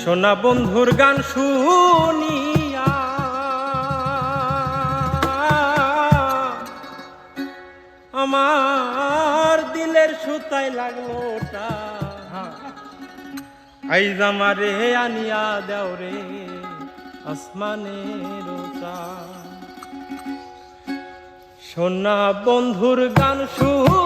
সোনা বন্ধুর গান শুনিয়া। আমার দিলের সুতায় লাগল ওটা। আইজ আমারে আনিয়া দেও রে আসমানের সোনা বন্ধুর গান শুনিয়া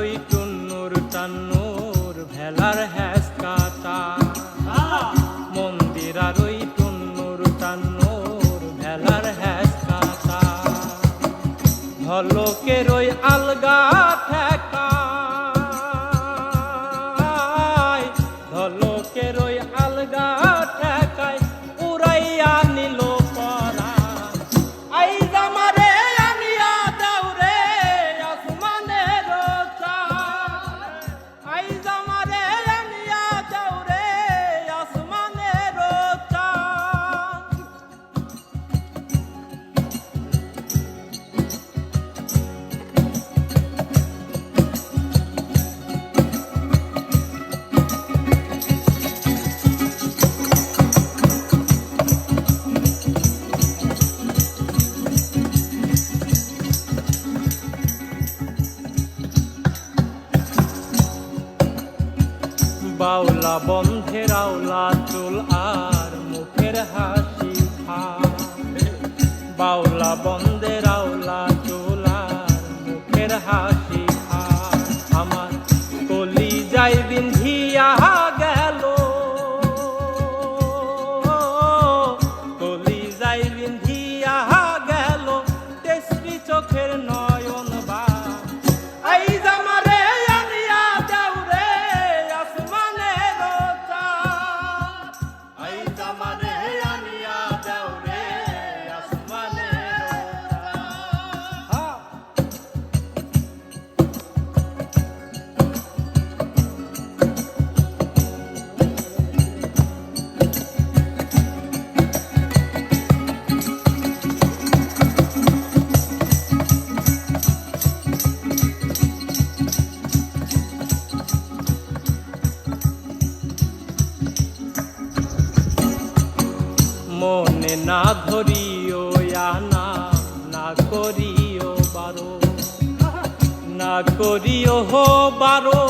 ওই টুন্নুর টান্নুর ভেলার হ্যাস কাটা। মন্দির আর ওই টুন্নুর টান্নুর ভেলার হ্যাস কাটা। ওই আলগা বাউলা বন্ধের আওলা চুল আর মুখের হাসি খা বাউলা বন্ধের আওলা চুল আর মুখের হাসি না ধরিও না না করিও বারো। না করিও হো বারো।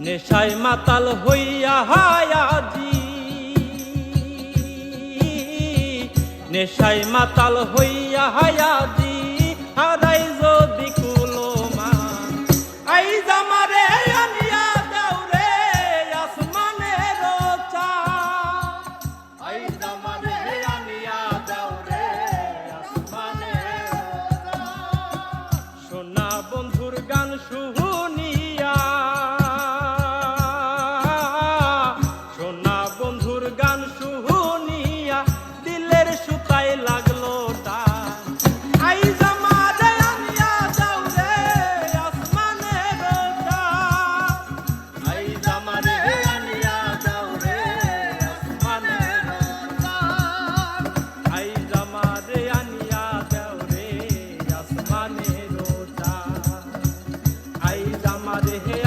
নেশায় মাতাল হইয়া হায়াজি নেশায় মাতাল হইয়া হায়াজি Hare